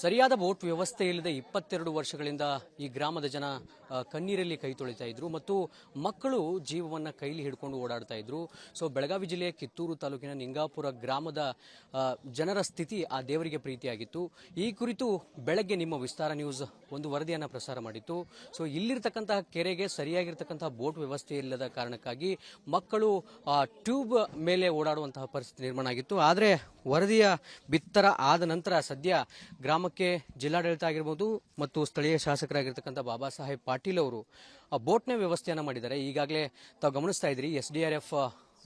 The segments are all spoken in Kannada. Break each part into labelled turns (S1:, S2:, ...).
S1: ಸರಿಯಾದ ಬೋಟ್ ವ್ಯವಸ್ಥೆ ಇಲ್ಲದೆ ಇಪ್ಪತ್ತೆರಡು ವರ್ಷಗಳಿಂದ ಈ ಗ್ರಾಮದ ಜನ ಕಣ್ಣೀರಲ್ಲಿ ಕೈ ತೊಳಿತಾ ಇದ್ರು ಮತ್ತು ಮಕ್ಕಳು ಜೀವವನ್ನ ಕೈಲಿ ಹಿಡ್ಕೊಂಡು ಓಡಾಡ್ತಾ ಇದ್ರು. ಸೊ ಬೆಳಗಾವಿ ಜಿಲ್ಲೆಯ ಕಿತ್ತೂರು ತಾಲೂಕಿನ ನಿಂಗಾಪುರ ಗ್ರಾಮದ ಜನರ ಸ್ಥಿತಿ ಆ ದೇವರಿಗೆ ಪ್ರೀತಿಯಾಗಿತ್ತು. ಈ ಕುರಿತು ಬೆಳಗ್ಗೆ ನಿಮ್ಮ ವಿಸ್ತಾರ ನ್ಯೂಸ್ ಒಂದು ವರದಿಯನ್ನು ಪ್ರಸಾರ ಮಾಡಿತ್ತು. ಸೊ ಇಲ್ಲಿರ್ತಕ್ಕಂತಹ ಕೆರೆಗೆ ಸರಿಯಾಗಿರ್ತಕ್ಕಂತಹ ಬೋಟ್ ವ್ಯವಸ್ಥೆ ಇಲ್ಲದ ಕಾರಣಕ್ಕಾಗಿ ಮಕ್ಕಳು ಟ್ಯೂಬ್ ಮೇಲೆ ಓಡಾಡುವಂತಹ ಪರಿಸ್ಥಿತಿ ನಿರ್ಮಾಣ ಆಗಿತ್ತು. ಆದರೆ ವರದಿಯ ಬಿತ್ತರ ಆದ ನಂತರ ಸದ್ಯ ಗ್ರಾಮಕ್ಕೆ ಜಿಲ್ಲಾಡಳಿತ ಆಗಿರ್ಬೋದು ಮತ್ತು ಸ್ಥಳೀಯ ಶಾಸಕರಾಗಿರ್ತಕ್ಕಂಥ ಬಾಬಾ ಸಾಹೇಬ್ ಪಾಟೀಲ್ ಅವರು ಆ ಬೋಟ್ನ ವ್ಯವಸ್ಥೆಯನ್ನು ಮಾಡಿದ್ದಾರೆ. ಈಗಾಗಲೇ ತಾವು ಗಮನಿಸ್ತಾ ಇದ್ದೀರಿ ಎಸ್ ಡಿ ಆರ್ ಎಫ್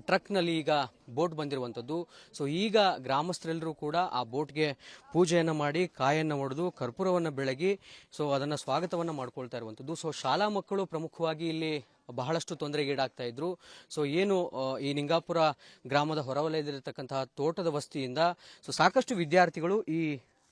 S1: ಟ್ರಕ್ನಲ್ಲಿ ಈಗ ಬೋಟ್ ಬಂದಿರುವಂಥದ್ದು. ಸೊ, ಈಗ ಗ್ರಾಮಸ್ಥರೆಲ್ಲರೂ ಕೂಡ ಆ ಬೋಟ್ಗೆ ಪೂಜೆಯನ್ನು ಮಾಡಿ, ಕಾಯನ್ನು ಹೊಡೆದು ಕರ್ಪೂರವನ್ನು ಬೆಳಗಿ, ಸೊ, ಅದನ್ನು ಸ್ವಾಗತವನ್ನು ಮಾಡ್ಕೊಳ್ತಾ ಇರುವಂಥದ್ದು. ಸೊ, ಶಾಲಾ ಮಕ್ಕಳು ಪ್ರಮುಖವಾಗಿ ಇಲ್ಲಿ ಬಹಳಷ್ಟು ತೊಂದರೆಗೀಡಾಗ್ತಾ ಇದ್ರು. ಸೊ, ಏನು ಈ ನಿಂಗಾಪುರ ಗ್ರಾಮದ ಹೊರವಲಯದಲ್ಲಿರ್ತಕ್ಕಂತಹ ತೋಟದ ವಸ್ತಿಯಿಂದ, ಸೊ, ಸಾಕಷ್ಟು ವಿದ್ಯಾರ್ಥಿಗಳು ಈ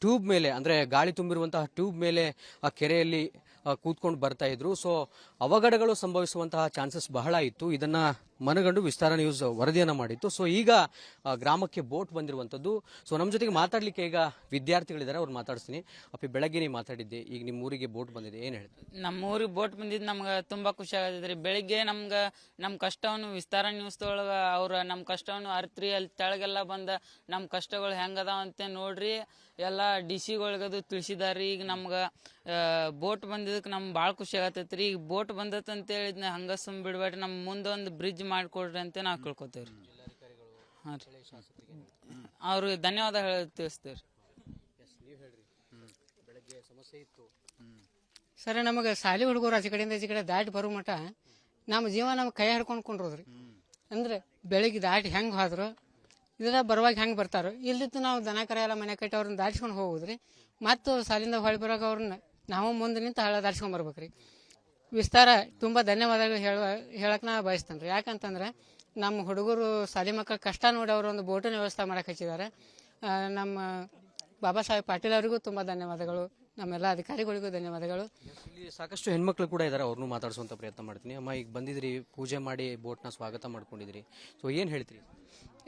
S1: ಟ್ಯೂಬ್ ಮೇಲೆ, ಅಂದ್ರೆ ಗಾಳಿ ತುಂಬಿರುವಂತಹ ಟ್ಯೂಬ್ ಮೇಲೆ, ಆ ಕೆರೆಯಲ್ಲಿ ಕೂತ್ಕೊಂಡು ಬರ್ತಾ ಇದ್ರು. ಸೊ ಅವಘಡಗಳು ಸಂಭವಿಸುವಂತಹ ಚಾನ್ಸಸ್ ಬಹಳ ಇತ್ತು. ಇದನ್ನ ಮನಗಂಡು ವಿಸ್ತಾರ ನ್ಯೂಸ್ ವರದಿಯನ್ನ ಮಾಡಿತ್ತು. ಸೊ ಈಗ ಗ್ರಾಮಕ್ಕೆ ಬೋಟ್ ಬಂದಿರುವಂತದ್ದು ಸೊ ನಮ್ಮ ಜೊತೆಗೆ ಮಾತಾಡ್ಲಿಕ್ಕೆ ಈಗ ವಿದ್ಯಾರ್ಥಿಗಳಿದ್ದಾರೆ. ಅವ್ರು ಮಾತಾಡಿಸ್ತೀನಿ. ಅಪ್ಪಿ ಬೆಳಗ್ಗೆ ನೀವು ಮಾತಾಡಿದ್ದೆ. ಈಗ ನಿಮ್ಮ ಊರಿಗೆ ಬೋಟ್ ಬಂದಿದೆ. ಏನು ಹೇಳಿ
S2: ನಮ್ಮ ಊರಿಗೆ ಬೋಟ್ ಬಂದಿದ್ದು ನಮ್ಗೆ ತುಂಬಾ ಖುಷಿ ಆಗತೈತ್ರಿ. ಬೆಳಿಗ್ಗೆ ನಮ್ಗೆ ನಮ್ಮ ಕಷ್ಟವನ್ನು ವಿಸ್ತಾರ ನ್ಯೂಸ್ ಒಳಗ ಅವ್ರ ನಮ್ಮ ಕಷ್ಟವನ್ನು ಅರ್ತ್ರಿ. ಅಲ್ಲಿ ತೆಳಗೆಲ್ಲ ಬಂದ ನಮ್ಮ ಕಷ್ಟಗಳು ಹೆಂಗದಾವ ಅಂತ ನೋಡ್ರಿ. ಎಲ್ಲ ಡಿ ಸಿಗಳಿಗದು ತಿಳಿಸಿದಾರಿ ಈಗ ನಮ್ಗೆ ಬೋಟ್ ಬಂದಿದ್ದಕ್ಕೆ ನಮ್ಗೆ ಭಾಳ ಖುಷಿ ಆಗತ್ತೈತ್ರಿ ಈಗ ಬೋಟ್ ಬಂದತ್ ಅಂತ ಹೇಳಿದ್ನ ಹಂಗ ಸುಮ್ ಬಿಡ್ಬೇಡ್ರಿ. ನಮ್ಮ ಮುಂದೆ ಒಂದು ಬ್ರಿಡ್ಜ್ ಮಾಡಿಕೊಡ್ರಿ ಅಂತ ನಾವು ಕೇಳ್ಕೊತೇವ್ರಿ. ಹಾಂ ರೀ. ಅವ್ರಿಗೆ ಧನ್ಯವಾದ ಹೇಳಿ ತಿಳಿಸ್ತೇವ್ರಿ.
S3: ಸರ್, ನಮಗೆ ಶಾಲಿ ಹುಡುಗರು ಆಚೆ ಕಡೆಯಿಂದ ಈಚೆ ಕಡೆ ದಾಟಿ ಬರೋ ಮಟ ನಮ್ಮ ಜೀವ ನಮ್ಮ ಕೈ ಹಿಡ್ಕೊಂಡು ಕೊಂಡ್ರೋದ್ರಿ. ಅಂದ್ರೆ ಬೆಳಿಗ್ಗೆ ದಾಟಿ ಹೆಂಗೆ ಹೋದ್ರು, ಇದ್ರ ಬರುವಾಗ ಹೆಂಗೆ ಬರ್ತಾರೋ, ಇಲ್ದಿತ್ತು ನಾವು ದನ ಕರೆ ಎಲ್ಲ ಮನೆ ಕಟ್ಟಿ ಅವ್ರನ್ನ ದಾಟಿಸ್ಕೊಂಡು ಹೋಗುದ್ರಿ. ಮತ್ತು ಸಾಲಿಂದ ಹೊಳಿ ಬರೋಕೆ ಅವ್ರನ್ನ ನಾವು ಮುಂದೆ ನಿಂತು ಹಳ್ಳ ದಾಟಿಸ್ಕೊಂಡ್ ಬರ್ಬೇಕ್ರಿ. ವಿಸ್ತಾರ ತುಂಬ ಧನ್ಯವಾದಗಳು ಹೇಳ ಹೇಳಕ್ಕೆ ನಾ ಬಯಸ್ತೇನೆ ರೀ ಯಾಕಂತಂದ್ರೆ ನಮ್ಮ ಹುಡುಗರು ಶಾಲೆ ಮಕ್ಕಳು ಕಷ್ಟ ನೋಡಿ ಅವರು ಒಂದು ಬೋಟಿನ ವ್ಯವಸ್ಥೆ ಮಾಡಕ್ಕೆ ಹಚ್ಚಿದ್ದಾರೆ ನಮ್ಮ ಬಾಬಾ ಸಾಹೇಬ್ ಪಾಟೀಲ್ ಅವರಿಗೂ ತುಂಬ ಧನ್ಯವಾದಗಳು. ನಮ್ಮೆಲ್ಲ ಅಧಿಕಾರಿಗಳಿಗೂ ಧನ್ಯವಾದಗಳು.
S1: ಇಲ್ಲಿ ಸಾಕಷ್ಟು ಹೆಣ್ಮಕ್ಳು ಕೂಡ ಇದ್ದಾರೆ ಅವ್ರನ್ನೂ ಮಾತಾಡಿಸುವಂತ ಪ್ರಯತ್ನ ಮಾಡ್ತೀನಿ. ಅಮ್ಮ ಈಗ ಬಂದಿದ್ರಿ ಪೂಜೆ ಮಾಡಿ ಬೋಟ್ನ ಸ್ವಾಗತ ಮಾಡ್ಕೊಂಡಿದ್ರಿ. ಸೊ ಏನು ಹೇಳ್ತೀರಿ?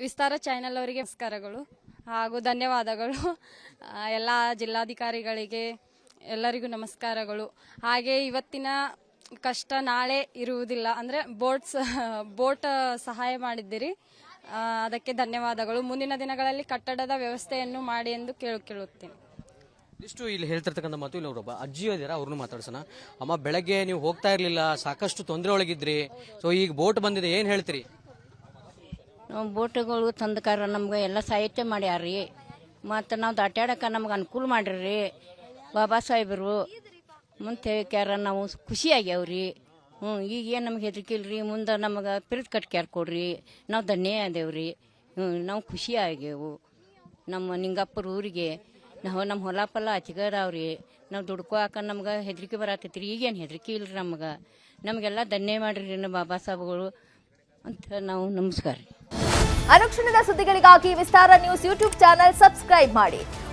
S4: ವಿಸ್ತಾರ ಚಾನೆಲ್ ಅವರಿಗೆ ನಮಸ್ಕಾರಗಳು ಹಾಗೂ ಧನ್ಯವಾದಗಳು. ಎಲ್ಲ ಜಿಲ್ಲಾಧಿಕಾರಿಗಳಿಗೆ ಎಲ್ಲರಿಗೂ ನಮಸ್ಕಾರಗಳು. ಹಾಗೆ ಇವತ್ತಿನ ಕಷ್ಟ ನಾಳೆ ಇರುವುದಿಲ್ಲ. ಅಂದರೆ ಬೋಟ್ ಬೋಟ್ ಸಹಾಯ ಮಾಡಿದ್ದೀರಿ. ಅದಕ್ಕೆ ಧನ್ಯವಾದಗಳು. ಮುಂದಿನ ದಿನಗಳಲ್ಲಿ ಕಟ್ಟಡದ ವ್ಯವಸ್ಥೆಯನ್ನು ಮಾಡಿ ಎಂದು ಕೇಳು ಕೇಳುತ್ತೇನೆ.
S1: ಇಷ್ಟು ಇಲ್ಲಿ ಹೇಳ್ತಿರ್ತಕ್ಕಂಥ ಮಾತು ಇಲ್ಲಿ ಒಬ್ಬ ಅಜ್ಜಿ ಇದಾರೆ ಅವ್ರನ್ನೂ ಮಾತಾಡ್ಸೋಣ. ಅಮ್ಮ ಬೆಳಗ್ಗೆ ನೀವು ಹೋಗ್ತಾ ಇರಲಿಲ್ಲ ಸಾಕಷ್ಟು ತೊಂದರೆ ಒಳಗಿದ್ರಿ. ಸೊ ಈಗ ಬೋಟ್ ಬಂದಿದೆ ಏನು ಹೇಳ್ತೀರಿ?
S5: ನಾವು ಬೋಟ್ಗಳು ತಂದಕಾರ ನಮ್ಗೆ ಎಲ್ಲ ಸಾಹಿತ್ಯ ಮಾಡ್ಯಾರ್ರಿ. ಮತ್ತು ನಾವು ದಾಟ್ಯಾಡಕ್ಕೆ ನಮ್ಗೆ ಅನುಕೂಲ ಮಾಡಿರಿ ಬಾಬಾ ಸಾಹೇಬರು. ಮುಂದೆ ಕ್ಯಾರ ನಾವು ಖುಷಿ ರೀ ಹ್ಞೂ, ಈಗ ಏನು ನಮ್ಗೆ ರೀ ಮುಂದೆ ನಮಗೆ ಪಿರಿತ್ ಕಟ್ಕ್ಯಾರ ಕೊಡ್ರಿ. ನಾವು ಧನ್ಯ ಆದೇವ್ರಿ. ಹ್ಞೂ, ನಾವು ಖುಷಿ ಆಗ್ಯವು ನಮ್ಮ ನಿಂಗಪ್ಪರ ಊರಿಗೆ, ನಾವು ನಮ್ಮ ಹೊಲ ಪಲ್ಲ ರೀ ನಾವು ಹಾಕ ನಮ್ಗೆ ಹೆದರಿಕೆ ಬರತೈತ್ರಿ ಈಗೇನು ಹೆದರಿಕೆ ಇಲ್ರಿ ನಮ್ಗೆ. ನಮಗೆಲ್ಲ ಧನ್ಯ ಮಾಡ್ರಿ ನಮ್ಮ ಬಾಬಾ ಸಾಹೇಬ್ಗಳು. ಅಂತ ನಾವು ನಮಸ್ಕಾರ ರೀ
S6: ಅನುಕ್ಷಣದ ಸುದ್ದಿಗಳಿಗಾಗಿ Vistara news YouTube channel subscribe ಮಾಡಿ.